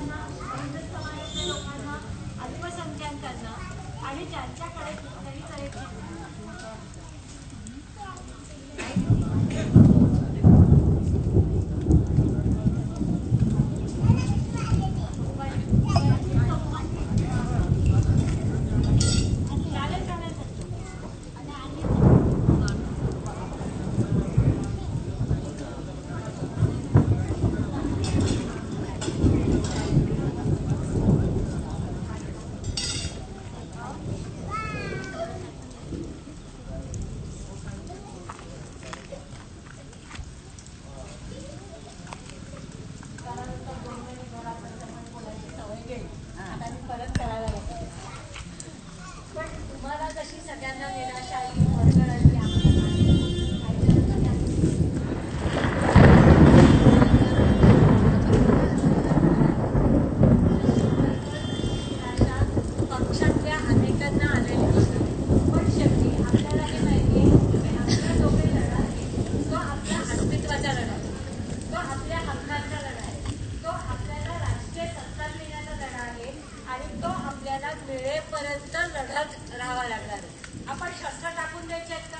लोकांना अनुसूचित समाजातल्या लोकांना अल्पसंख्याकांना आणि ज्यांच्याकडे कुठल्याही तऱ्हेची चालेल चालेल सर. आता मी परत करायला लागते पण तुम्हाला कशी सगळ्यांना निराशा आली वर्गळ आली पक्षातल्या अनेकांना आलेली आहे. पण शेवटी आपल्याला हे माहिती आहे आपला जो काही लढा आहे तो आपल्या अस्तित्वाचा लढा आहे तो आपल्या हक्कांचा लढा आहे तो आपल्याला राजकीय सत्ता मिळण्याचा लढा आहे आणि तो आपल्याला मिळेपर्यंत लढत राहावा लागणार. आपण शस्त्र टाकून द्यायचे आहेत का?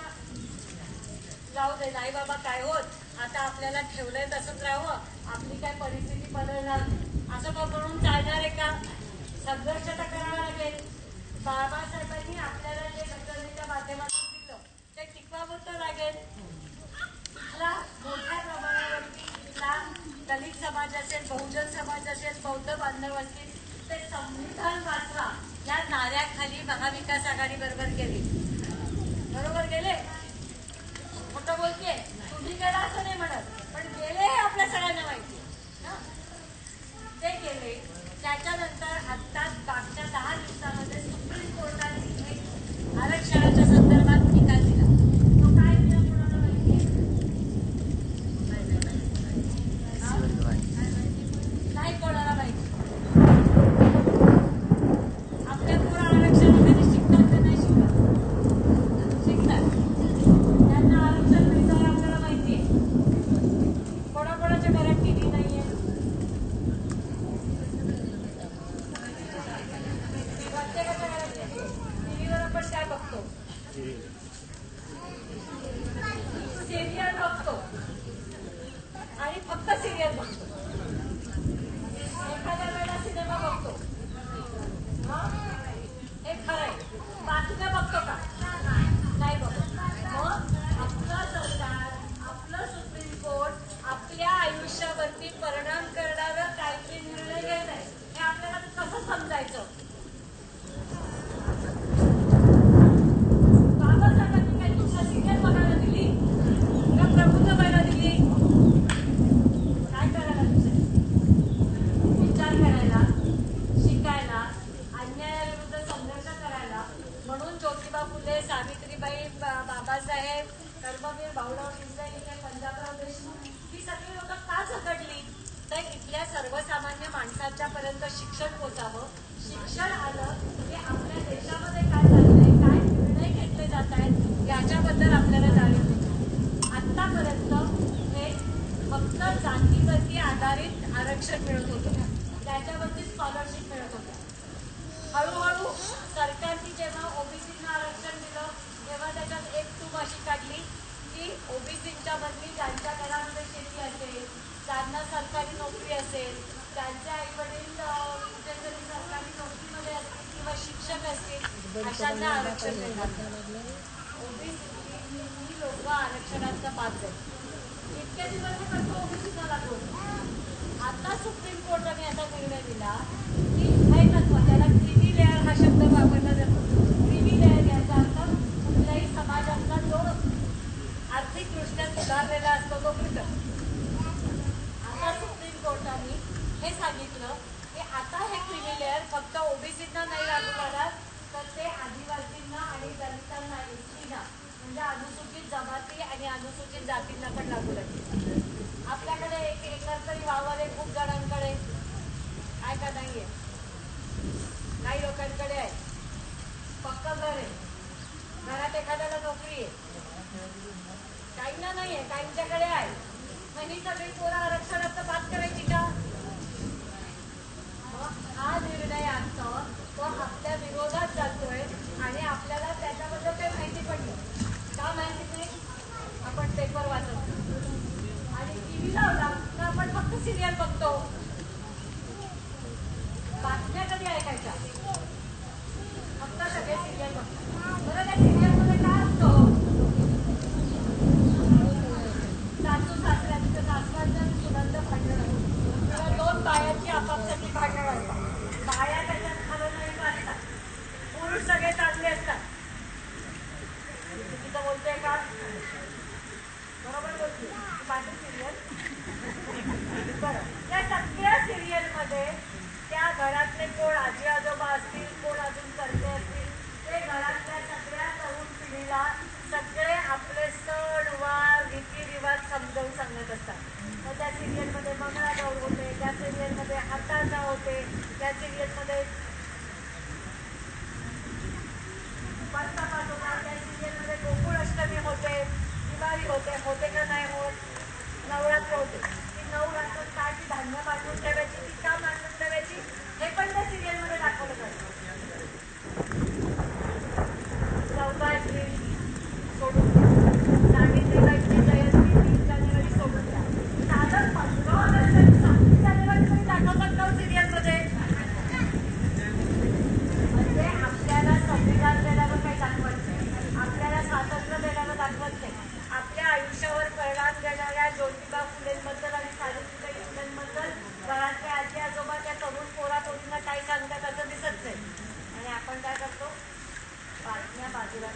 जाऊ दे नाही बाबा काय होत? आता आपल्याला ठेवलंय तसंच राहावं. आपली काय परिस्थिती बदलणार असं म्हणून चालणार आहे का? संघर्ष तर करावा लागेल. बाबासाहेबांनी आपल्याला जे घटनेच्या माध्यमातून दिलं ते टिकवावं तर लागेल. इथला मोठ्या प्रमाणावरती इथला दलित समाज असेल बहुजन समाज असेल बौद्ध बांधव असतील ते संविधान वाचवा. या नाऱ्याखाली महाविकास आघाडी बरोबर गेली. बरोबर गेले? खोटं बोलतेय. तुम्ही गेला असं नाही म्हणत पण गेले हे आपल्या सगळ्यांना माहिती ना? ते गेले त्याच्यानंतर आता मागच्या दहा दिवसामध्ये सुप्रीम कोर्टाने एक आरक्षणाच्या संदर्भात निकाल दिला तो काय दिला कोणाला माहिती नाही कोणाला माहिती आपल्या पोरं आरक्षणामध्ये शिकतात का नाही शिकत शिकतात त्यांना आरक्षण मिळतं आपल्याला माहिती आहे कोणाकोणाच्या घरात टीव्ही नाहीये प्रत्येकाच्या घरात टीव्हीवर आपण काय बघतो सिरियल बघतो आणि फक्त सिरियल बघतो एखाद्या वेळेला सिनेमा बघतो हा? हे खरंय बातम्या बघतो का नाही बघत मग आपलं सरकार आपलं सुप्रीम कोर्ट आपल्या आयुष्यावरती परिणाम करणारं काहीतरी निर्णय घेत आहे हे आपल्याला कसं समजायचं बाबासाहेबांनी काही तुमच्या सिरियल बघायला दिली का प्रबुद्ध व्हायला दिली काय करायला तुझे विचार करायला शिकायला अन्यायाविरुद्ध संघर्ष करायला म्हणून ज्योतिबा फुले सावित्रीबाई बा- बाबासाहेब कर्मवीर भाऊराव देसाई इथे पंजाबराव देशमुख ही सगळी लोक का झगडली तर इथल्या सर्वसामान्य माणसाच्या शिक्षण पोचावं शिक्षण आलं की आपल्या देशामध्ये काय चाललंय काय निर्णय घेतले जात आहेत याच्याबद्दल आपल्याला जाणीव होते आत्तापर्यंत हे फक्त जातीवरती आधारित आरक्षण मिळत होतं. त्याच्यावरती स्कॉलरशिप मिळत होत्या हळूहळू सरकारने जेव्हा ओबीसींना आरक्षण दिलं तेव्हा त्याच्यात एक तूप अशी काढली की ओबीसीच्या बदली ज्यांच्या घरामध्ये शेती असेल ज्यांना सरकारी नोकरी असेल त्यांचे आई वडील कुठेतरी सरकारी नोकरीमध्ये असतील किंवा शिक्षक असतील अशांना आरक्षण मिळणार ओबीसी ही लोक आरक्षणाचा पाच आहेत. इतक्या दिवस हे फक्त ओबीसीला लागू आता सुप्रीम कोर्टाने असा निर्णय दिला की हे तत्व त्याला क्रिमी लेअर हा शब्द वापरला जातो. क्रिमी लेअर याचा अर्थ कुठल्याही समाजातला जो आर्थिकदृष्ट्या सुधारलेला असतो तो घटक आता सुप्रीम कोर्टाने हे सांगितलं. की आता हे क्रिमी लेअर फक्त ओबीसींना नाही लागू करणार तर ते आदिवासींना आणि दलितांना एसटीना म्हणजे अनुसूचित जमाती आणि अनुसूचित जातींना पण लागू राहतील आपल्याकडे एक एकर तरी वावर आहे खूप जणांकडे काय का नाही आहे? काही लोकांकडे आहे. पक्क घर आहे. घरात एखाद्याला नोकरी आहे. काहींना नाही आहे काहींच्याकडे आहे. मग ही सगळी पोरं होते. या सिरियलमध्ये ज्योतिबा फुलेंबद्दल आणि सावित्रीबाई फुलेंबद्दल घरातल्या आजी आजोबा त्या तरुण पोरा पोरींना काही सांगतात असं दिसत नाही. आणि आपण काय करतो? बातम्या बाजूला